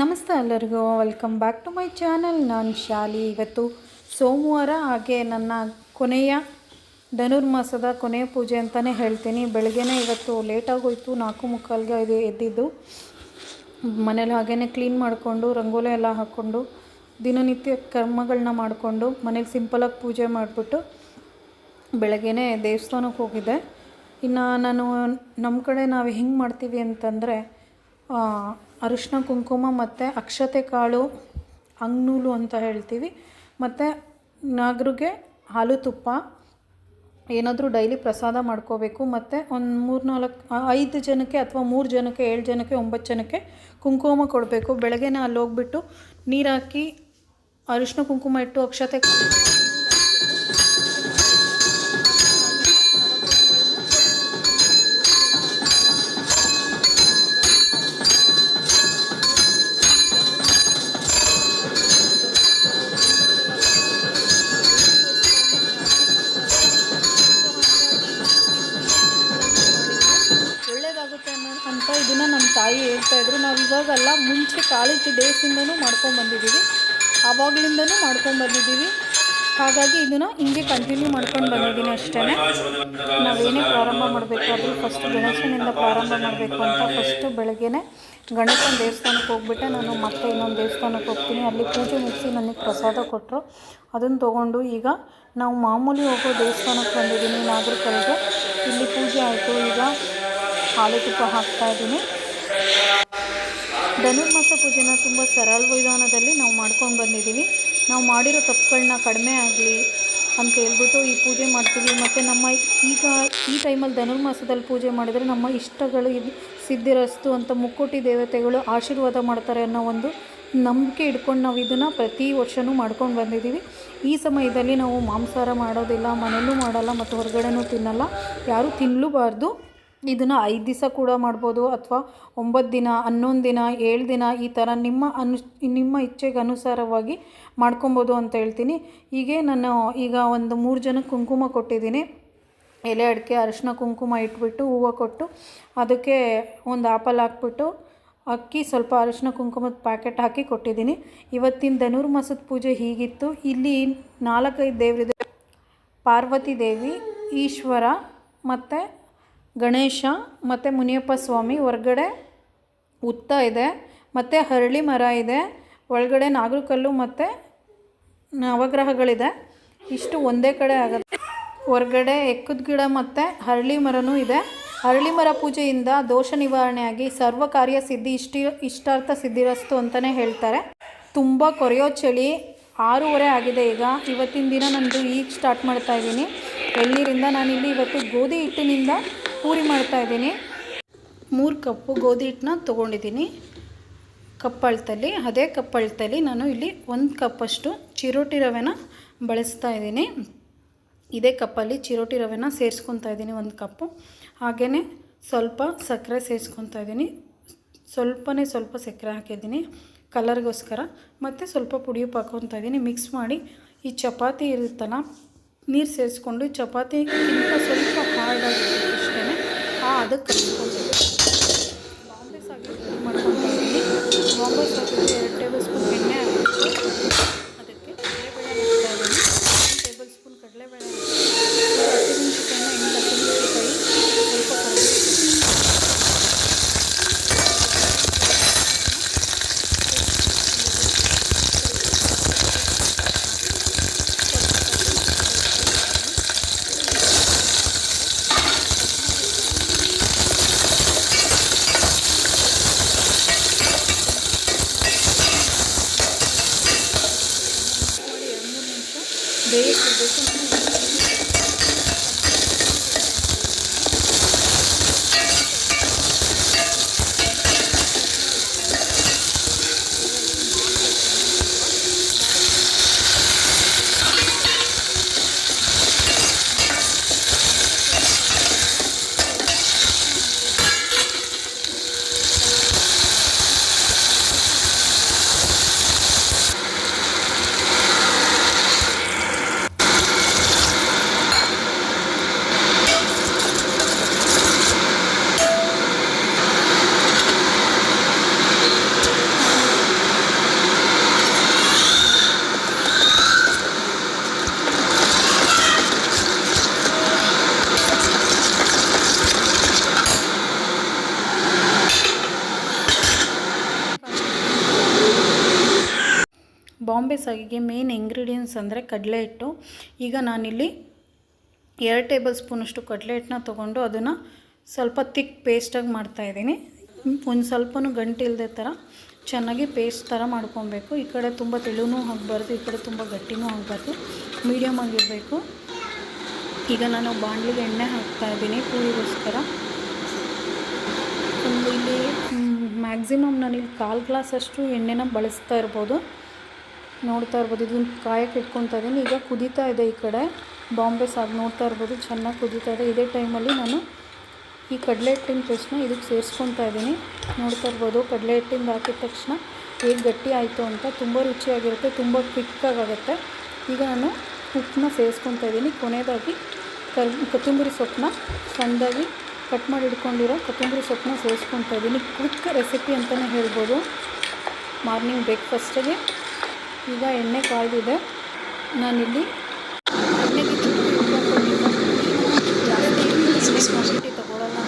ನಮಸ್ತೆ ಎಲ್ಲರಿಗೂ. Welcome back to my channel ನಾನು ಶಾಲಿ. ಇವತ್ತು ಸೋಮವಾರ, ಹಾಗೆ ನನ್ನ ಕೊನೆಯ ಧನುರ್ಮಾಸದ ಕೊನೆಯ ಪೂಜೆ ಅಂತಲೇ ಹೇಳ್ತೀನಿ. ಬೆಳಗ್ಗೆನೇ ಇವತ್ತು ಲೇಟಾಗೋಯ್ತು ನಾಲ್ಕು ಮುಕ್ಕಾಲ್ಗೆ ಇದು ಎದ್ದಿದ್ದು. ಮನೇಲಿ ಹಾಗೇ ಕ್ಲೀನ್ ಮಾಡಿಕೊಂಡು, ರಂಗೋಲಿ ಎಲ್ಲ ಹಾಕ್ಕೊಂಡು, ದಿನನಿತ್ಯ ಕರ್ಮಗಳನ್ನ ಮಾಡಿಕೊಂಡು, ಮನೇಲಿ ಸಿಂಪಲಾಗಿ ಪೂಜೆ ಮಾಡಿಬಿಟ್ಟು ಬೆಳಗ್ಗೆನೇ ದೇವಸ್ಥಾನಕ್ಕೆ ಹೋಗಿದ್ದೆ. ಇನ್ನು ನಾನು ನಮ್ಮ ಕಡೆ ನಾವು ಹೆಂಗೆ ಮಾಡ್ತೀವಿ ಅಂತಂದರೆ ಅರಿಶಿನ ಕುಂಕುಮ ಮತ್ತು ಅಕ್ಷತೆ ಕಾಳು, ಅಂಗ್ನೂಲು ಅಂತ ಹೇಳ್ತೀವಿ. ಮತ್ತು ನಾಗರಿಗೆ ಹಾಲು ತುಪ್ಪ, ಏನಾದರೂ ಡೈಲಿ ಪ್ರಸಾದ ಮಾಡ್ಕೋಬೇಕು. ಮತ್ತು ಒಂದು ಮೂರು ನಾಲ್ಕು ಐದು ಜನಕ್ಕೆ ಅಥವಾ ಮೂರು ಜನಕ್ಕೆ, ಏಳು ಜನಕ್ಕೆ, ಒಂಬತ್ತು ಜನಕ್ಕೆ ಕುಂಕುಮ ಕೊಡಬೇಕು. ಬೆಳಗ್ಗೆನೇ ಅಲ್ಲಿ ಹೋಗ್ಬಿಟ್ಟು ನೀರು ಹಾಕಿ ಅರಿಶಿನ ಕುಂಕುಮ ಇಟ್ಟು ಅಕ್ಷತೆ ನಾವು ಇವಾಗಲ್ಲ ಮುಂಚೆ ಕಾಲೇಜ್ ಡೇಸಿಂದನೂ ಮಾಡ್ಕೊಂಡು ಬಂದಿದ್ದೀವಿ. ಆವಾಗಲಿಂದನೂ ಮಾಡ್ಕೊಂಡು ಬಂದಿದ್ದೀವಿ. ಹಾಗಾಗಿ ಇದನ್ನು ಹಿಂಗೆ ಕಂಟಿನ್ಯೂ ಮಾಡ್ಕೊಂಡು ಬಂದಿದ್ದೀನಿ ಅಷ್ಟೇ. ನಾವೇನೇ ಪ್ರಾರಂಭ ಮಾಡಬೇಕಾದ್ರೂ ಫಸ್ಟ್ ಗಣೇಶನಿಂದ ಪ್ರಾರಂಭ ಮಾಡಬೇಕು ಅಂತ ಫಸ್ಟು ಬೆಳಗ್ಗೆನೆ ಗಣೇಶನ ದೇವಸ್ಥಾನಕ್ಕೆ ಹೋಗ್ಬಿಟ್ಟೆ. ನಾನು ಮತ್ತೆ ಇನ್ನೊಂದು ದೇವಸ್ಥಾನಕ್ಕೆ ಹೋಗ್ತೀನಿ. ಅಲ್ಲಿ ಪೂಜೆ ಮುಗಿಸಿ ನನಗೆ ಪ್ರಸಾದ ಕೊಟ್ಟರು ಅದನ್ನು ತೊಗೊಂಡು ಈಗ ನಾವು ಮಾಮೂಲಿ ಹೋಗೋ ದೇವಸ್ಥಾನಕ್ಕೆ ಬಂದಿದ್ದೀನಿ. ನಾಗರಿಕರಿಗೆ ಇಲ್ಲಿ ಪೂಜೆ ಆಯಿತು. ಈಗ ಹಾಲು ತುಪ್ಪ ಹಾಕ್ತಾ ಇದ್ದೀನಿ. ಧನುರ್ಮಾಸ ಪೂಜೆನ ತುಂಬ ಸರಳ ವಿಧಾನದಲ್ಲಿ ನಾವು ಮಾಡ್ಕೊಂಡು ಬಂದಿದ್ದೀವಿ. ನಾವು ಮಾಡಿರೋ ತಪ್ಪುಗಳನ್ನ ಕಡಿಮೆ ಆಗಲಿ ಅಂತ ಹೇಳ್ಬಿಟ್ಟು ಈ ಪೂಜೆ ಮಾಡ್ತೀವಿ. ಮತ್ತು ನಮ್ಮ ಈಗ ಈ ಟೈಮಲ್ಲಿ ಧನುರ್ಮಾಸದಲ್ಲಿ ಪೂಜೆ ಮಾಡಿದರೆ ನಮ್ಮ ಇಷ್ಟಗಳು ಸಿದ್ಧಿರಸ್ತು ಅಂತ ಮುಕ್ಕೋಟಿ ದೇವತೆಗಳು ಆಶೀರ್ವಾದ ಮಾಡ್ತಾರೆ ಅನ್ನೋ ಒಂದು ನಂಬಿಕೆ ಇಟ್ಕೊಂಡು ನಾವು ಇದನ್ನು ಪ್ರತಿ ವರ್ಷವೂ ಮಾಡ್ಕೊಂಡು ಬಂದಿದ್ದೀವಿ. ಈ ಸಮಯದಲ್ಲಿ ನಾವು ಮಾಂಸಾಹಾರ ಮಾಡೋದಿಲ್ಲ, ಮನೆಯಲ್ಲೂ ಮಾಡಲ್ಲ, ಮತ್ತು ಹೊರಗಡೆನೂ ತಿನ್ನಲ್ಲ. ಯಾರೂ ತಿನ್ನಲೂಬಾರ್ದು ಇದನ್ನು ಐದು ದಿವಸ ಕೂಡ ಮಾಡ್ಬೋದು ಅಥವಾ ಒಂಬತ್ತು ದಿನ, ಹನ್ನೊಂದು ದಿನ, ಏಳು ದಿನ ಈ ಥರ ನಿಮ್ಮ ಅನು, ನಿಮ್ಮ ಇಚ್ಛೆಗೆ ಅನುಸಾರವಾಗಿ ಮಾಡ್ಕೊಬೋದು ಅಂತ ಹೇಳ್ತೀನಿ. ಹೀಗೆ ನಾನು ಈಗ ಒಂದು ಮೂರು ಜನಕ್ಕೆ ಕುಂಕುಮ ಕೊಟ್ಟಿದ್ದೀನಿ. ಎಲೆ, ಅಡಿಕೆ, ಅರಿಶಿನ, ಕುಂಕುಮ ಇಟ್ಬಿಟ್ಟು ಹೂವು ಕೊಟ್ಟು ಅದಕ್ಕೆ ಒಂದು ಆಪಲ್ ಹಾಕ್ಬಿಟ್ಟು ಅಕ್ಕಿ, ಸ್ವಲ್ಪ ಅರಿಶಿನ ಕುಂಕುಮದ ಪ್ಯಾಕೆಟ್ ಹಾಕಿ ಕೊಟ್ಟಿದ್ದೀನಿ. ಇವತ್ತಿನ ಧನುರ್ಮಾಸದ ಪೂಜೆ ಹೀಗಿತ್ತು. ಇಲ್ಲಿ ನಾಲ್ಕೈದು ದೇವರಿದೆ. ಪಾರ್ವತಿ ದೇವಿ, ಈಶ್ವರ ಮತ್ತು ಗಣೇಶ, ಮತ್ತು ಮುನಿಯಪ್ಪ ಸ್ವಾಮಿ, ಹೊರಗಡೆ ಉತ್ತ ಇದೆ, ಮತ್ತು ಹರಳಿ ಮರ ಇದೆ, ಒಳಗಡೆ ನಾಗರಕಲ್ಲು ಮತ್ತು ನವಗ್ರಹಗಳಿದೆ. ಇಷ್ಟು ಒಂದೇ ಕಡೆ ಆಗುತ್ತೆ. ಹೊರಗಡೆ ಎಕ್ಕದ ಗಿಡ ಮತ್ತು ಹರಳಿ ಮರನೂ ಇದೆ. ಹರಳಿ ಮರ ಪೂಜೆಯಿಂದ ದೋಷ ನಿವಾರಣೆಯಾಗಿ ಸರ್ವ ಕಾರ್ಯ ಸಿದ್ಧಿ ಇಷ್ಟಿ, ಇಷ್ಟಾರ್ಥ ಸಿದ್ಧಿರಸ್ತು ಅಂತಲೇ ಹೇಳ್ತಾರೆ. ತುಂಬ ಕೊರೆಯೋ ಚಳಿ ಆರೂವರೆ ಆಗಿದೆ ಈಗ. ಇವತ್ತಿನ ದಿನ ನಂದು ಈಗ ಸ್ಟಾರ್ಟ್ ಮಾಡ್ತಾ ಇದ್ದೀನಿ. ಎಳ್ನೀರಿಂದ ನಾನಿಲ್ಲಿ ಇವತ್ತು ಗೋಧಿ ಹಿಟ್ಟಿನಿಂದ ಪೂರಿ ಮಾಡ್ತಾ ಇದ್ದೀನಿ. ಮೂರು ಕಪ್ಪು ಗೋಧಿ ಹಿಟ್ಟನ್ನ ತೊಗೊಂಡಿದ್ದೀನಿ. ಕಪ್ಪಳ್ತಲ್ಲಿ ಅದೇ ಕಪ್ಪಳ್ತಲ್ಲಿ ನಾನು ಇಲ್ಲಿ ಒಂದು ಕಪ್ಪಷ್ಟು ಚಿರೋಟಿ ರವೆನ ಬಳಸ್ತಾ ಇದ್ದೀನಿ. ಇದೇ ಕಪ್ಪಲ್ಲಿ ಚಿರೋಟಿ ರವೆನ ಸೇರಿಸ್ಕೊತಾ ಇದ್ದೀನಿ ಒಂದು ಕಪ್ಪು. ಹಾಗೆಯೇ ಸ್ವಲ್ಪ ಸಕ್ಕರೆ ಸೇರಿಸ್ಕೊತಾ ಇದ್ದೀನಿ. ಸ್ವಲ್ಪನೇ ಸ್ವಲ್ಪ ಸಕ್ಕರೆ ಹಾಕಿದ್ದೀನಿ ಕಲರ್ಗೋಸ್ಕರ. ಮತ್ತು ಸ್ವಲ್ಪ ಪುಡಿ ಹಾಕ್ಕೊತಾ ಇದ್ದೀನಿ. ಮಿಕ್ಸ್ ಮಾಡಿ ಈ ಚಪಾತಿ ಇರುತ್ತಲ್ಲ, ನೀರು ಸೇರಿಸ್ಕೊಂಡು ಚಪಾತಿ ಸ್ವಲ್ಪ ಹಾರ್ಡಾಗಿರುತ್ತೆ ಅದಕ್ಕೆ ಕಲಿಸ್ಕೊಂಡಿದ್ದೀನಿ ಬಾಂಬೆ ಸಾಗಿ ಮಾಡ್ಕೊಂಡು ಬಾಂಬೆ ಸಾಗಿಗೆ ಎರಡು ಟೇಬಲ್ ಸ್ಪೂನ್ ಎಣ್ಣೆ ಹಾಕಬೇಕು ಅದಕ್ಕೆ ಕಡಲೆಬೇಳೆ ಹಾಕ್ತಾ ಇದ್ದೀನಿ ಒಂದು ಟೇಬಲ್ ಸ್ಪೂನ್ ಕಡಲೆಬೇಳೆ ಹಸಿಮೆಣಸಿಕಾಯಿನ ಎಂಟು ಹಸಿಮೆಣಸಿಕಾಯಿ ಸ್ವಲ್ಪ ಕರಿಬೇವು ಮಾಡಿ ಎರಡು ಮೂರು ನಿಮಿಷ ಬೇಯಿಸಬೇಕು ಬಾಂಬೆ ಸಾಗಿಗೆ ಮೇನ್ ಇಂಗ್ರೀಡಿಯೆಂಟ್ಸ್ ಅಂದರೆ ಕಡಲೆ ಹಿಟ್ಟು. ಈಗ ನಾನಿಲ್ಲಿ ಎರಡು ಟೇಬಲ್ ಸ್ಪೂನಷ್ಟು ಕಡಲೆ ಹಿಟ್ಟನ್ನ ತೊಗೊಂಡು ಅದನ್ನು ಸ್ವಲ್ಪ ತಿಕ್ ಪೇಸ್ಟಾಗಿ ಮಾಡ್ತಾಯಿದ್ದೀನಿ ಒಂದು ಸ್ವಲ್ಪನೂ ಗಂಟು ಇಲ್ಲದೆ ಥರ ಚೆನ್ನಾಗಿ ಪೇಸ್ಟ್ ಥರ ಮಾಡ್ಕೊಬೇಕು. ಈ ಕಡೆ ತುಂಬ ತೆಳುನೂ ಆಗಬಾರ್ದು, ಈ ಕಡೆ ತುಂಬ ಗಟ್ಟಿನೂ ಆಗಬಾರ್ದು. ಮೀಡಿಯಮ್ ಆಗಿರಬೇಕು. ಈಗ ನಾನು ಬಾಣಲಿಗೆ ಎಣ್ಣೆ ಹಾಕ್ತಾ ಇದ್ದೀನಿ ಪೂರಿಗೋಸ್ಕರ ಇಲ್ಲಿ ಮ್ಯಾಕ್ಸಿಮಮ್ ನಾನಿಲ್ಲಿ ಕಾಲು ಗ್ಲಾಸಷ್ಟು ಎಣ್ಣೆನ ಬಳಸ್ತಾ ಇರ್ಬೋದು. ನೋಡ್ತಾ ಇರ್ಬೋದು. ಇದನ್ನು ಕಾಯಕ್ಕೆ ಇಟ್ಕೊತಾ ಇದ್ದೀನಿ. ಈಗ ಕುದೀತಾ ಇದೆ ಈ ಕಡೆ. ಬಾಂಬೆ ಸಾಗು ನೋಡ್ತಾ ಇರ್ಬೋದು. ಚೆನ್ನಾಗಿ ಕುದೀತಾ ಇದೆ. ಇದೇ ಟೈಮಲ್ಲಿ ನಾನು ಈ ಕಡಲೆ ಹಿಟ್ಟಿನ ಪೇಸ್ಟ್ನ ಇದಕ್ಕೆ ಸೇರಿಸ್ಕೊತಾ ಇದ್ದೀನಿ. ನೋಡ್ತಾ ಇರ್ಬೋದು. ಕಡಲೆ ಹಿಟ್ಟಿಂದ ಹಾಕಿದ ತಕ್ಷಣ ಹೇಗೆ ಗಟ್ಟಿ ಆಯಿತು ಅಂತ ತುಂಬ ರುಚಿಯಾಗಿರುತ್ತೆ. ತುಂಬ ಕ್ವಿಕ್ಕಾಗುತ್ತೆ ಈಗ ನಾನು ಉಪ್ಪನ್ನ ಸೇರಿಸ್ಕೊತಾ ಇದ್ದೀನಿ. ಕೊನೆಯದಾಗಿ ಕರ್, ಕೊತ್ತಂಬರಿ ಸೊಪ್ಪನ್ನ ಸಣ್ಣದಾಗಿ ಕಟ್ ಮಾಡಿ ಇಟ್ಕೊಂಡಿರೋ ಕೊತ್ತಂಬರಿ ಸೊಪ್ಪನ್ನ ಸೇರಿಸ್ಕೊತಾ ಇದ್ದೀನಿ. ಕ್ವಿಕ್ ರೆಸಿಪಿ ಅಂತಲೇ ಹೇಳ್ಬೋದು. ಮಾರ್ನಿಂಗ್ ಬ್ರೇಕ್ಫಾಸ್ಟಿಗೆ ಈಗ ಎಣ್ಣೆ ಕಾಯ್ದಿದೆ. ನಾನಿಲ್ಲಿ ಎಣ್ಣೆಗೆ ಚುಟ್ಕಿ ಉಪ್ಪು ಹಾಕ್ಕೊಂಡಿದ್ದೀನಿ. ಜಾಸ್ತಿ ಎಣ್ಣೆ ಕ್ವಾಂಟಿಟಿ ತಗೊಳ್ಳಲ್ಲ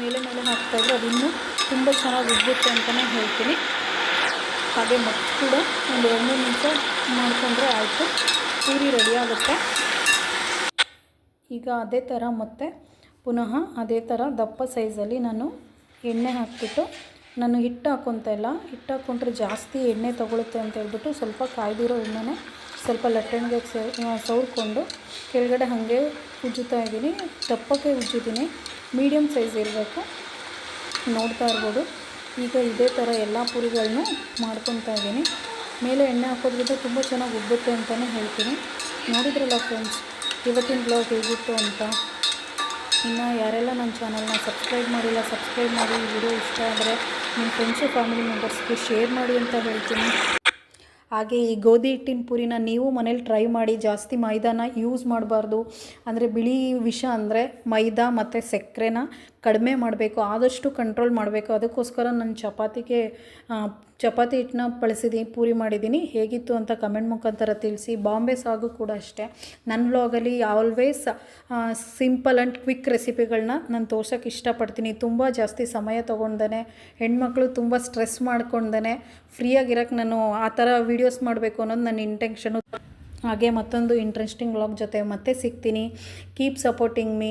ಎಣ್ಣೆ ಮೇಲೆ ಮೇಲೆ ಅದಿನ್ನೂ ಅದು ತುಂಬ ಚೆನ್ನಾಗಿ ಉಬ್ಬುತ್ತೆ ಅಂತಲೇ ಹೇಳ್ತೀನಿ. ಹಾಗೆ ಮತ್ತು ಕೂಡ ಒಂದು ಎರಡು ನಿಮಿಷ ಮಾಡಿಕೊಂಡ್ರೆ ಆಯಿತು. ಪೂರಿ ರೆಡಿ ಆಗುತ್ತೆ. ಈಗ ಅದೇ ಥರ ಮತ್ತೆ ಪುನಃ ಅದೇ ಥರ ದಪ್ಪ ಸೈಜಲ್ಲಿ ನಾನು ಎಣ್ಣೆ ಹಾಕಿಬಿಟ್ಟು ನಾನು ಹಿಟ್ಟು ಹಾಕೊತ ಇಲ್ಲ. ಹಿಟ್ಟು ಹಾಕ್ಕೊಂಡ್ರೆ ಜಾಸ್ತಿ ಎಣ್ಣೆ ತಗೊಳುತ್ತೆ ಅಂತ ಹೇಳ್ಬಿಟ್ಟು ಸ್ವಲ್ಪ ಕಾಯ್ದಿರೋ ಎಣ್ಣೆನೇ ಸ್ವಲ್ಪ ಲಟ್ಟಣಿಗೆ ಸವರ್ಕೊಂಡು ಕೆಳಗಡೆ ಹಾಗೆ ಉಜ್ಜುತ್ತಾ ಇದ್ದೀನಿ. ದಪ್ಪಕ್ಕೆ ಉಜ್ಜಿದ್ದೀನಿ. ಮೀಡಿಯಮ್ ಸೈಜ್ ಇರಬೇಕು. ನೋಡ್ತಾ ಇರ್ಬೋದು. ಈಗ ಇದೇ ಥರ ಎಲ್ಲ ಪುರಿಗಳನ್ನು ಮಾಡ್ಕೊತಾ ಇದ್ದೀನಿ. ಮೇಲೆ ಎಣ್ಣೆ ಹಾಕೋದ್ರಿಂದ ತುಂಬ ಚೆನ್ನಾಗಿ ಉಬ್ಬುತ್ತೆ ಅಂತಲೇ ಹೇಳ್ತೀನಿ. ನೋಡಿದ್ರಲ್ಲ ಫ್ರೆಂಡ್ಸ್ ಇವತ್ತಿನ ಬ್ಲಾಗ್ ಹೇಗಿತ್ತು ಅಂತ? ಇನ್ನು ಯಾರೆಲ್ಲ ನನ್ನ ಚಾನಲ್ನ ಸಬ್ಸ್ಕ್ರೈಬ್ ಮಾಡಿಲ್ಲ ಸಬ್ಸ್ಕ್ರೈಬ್ ಮಾಡಿ. ಈ ವಿಡಿಯೋ ಇಷ್ಟ ಆದರೆ ನಿಮ್ಮ ಫ್ರೆಂಡ್ಸು ಫ್ಯಾಮಿಲಿ ಮೆಂಬರ್ಸ್ಗೆ ಶೇರ್ ಮಾಡಿ ಅಂತ ಹೇಳ್ತೀನಿ. ಹಾಗೆ ಈ ಗೋಧಿ ಹಿಟ್ಟಿನ ಪುರಿನ ನೀವು ಮನೇಲಿ ಟ್ರೈ ಮಾಡಿ. ಜಾಸ್ತಿ ಮೈದಾನ ಯೂಸ್ ಮಾಡಬಾರ್ದು. ಅಂದರೆ ಬಿಳಿ ವಿಷ ಅಂದರೆ ಮೈದಾ ಮತ್ತು ಸಕ್ಕರೆನ ಕಡಿಮೆ ಮಾಡಬೇಕು, ಆದಷ್ಟು ಕಂಟ್ರೋಲ್ ಮಾಡಬೇಕು. ಅದಕ್ಕೋಸ್ಕರ ನಾನು ಚಪಾತಿಗೆ ಚಪಾತಿ ಹಿಟ್ಟನ್ನ ಬಳಸಿದ್ದೀನಿ ಪೂರಿ ಮಾಡಿದ್ದೀನಿ ಹೇಗಿತ್ತು ಅಂತ ಕಮೆಂಟ್ ಮುಖಾಂತರ ತಿಳಿಸಿ. ಬಾಂಬೆ ಸಾಗು ಕೂಡ ಅಷ್ಟೇ. ನನ್ನ ವ್ಲಾಗಲ್ಲಿ ಆಲ್ವೇಸ್ ಸಿಂಪಲ್ ಆ್ಯಂಡ್ ಕ್ವಿಕ್ ರೆಸಿಪಿಗಳನ್ನ ನಾನು ತೋರ್ಸೋಕ್ಕೆ ಇಷ್ಟಪಡ್ತೀನಿ. ತುಂಬ ಜಾಸ್ತಿ ಸಮಯ ತೊಗೊಂಡೇ ಹೆಣ್ಮಕ್ಳು ತುಂಬ ಸ್ಟ್ರೆಸ್ ಮಾಡ್ಕೊಂಡೇ ಫ್ರೀಯಾಗಿರೋಕ್ಕೆ ನಾನು ಆ ಥರ ವೀಡಿಯೋಸ್ ಮಾಡಬೇಕು ಅನ್ನೋದು ನನ್ನ ಇಂಟೆನ್ಷನು ಹಾಗೆ ಮತ್ತೊಂದು ಇಂಟ್ರೆಸ್ಟಿಂಗ್ ವ್ಲಾಗ್ ಜೊತೆ ಮತ್ತೆ ಸಿಗ್ತೀನಿ. Keep supporting me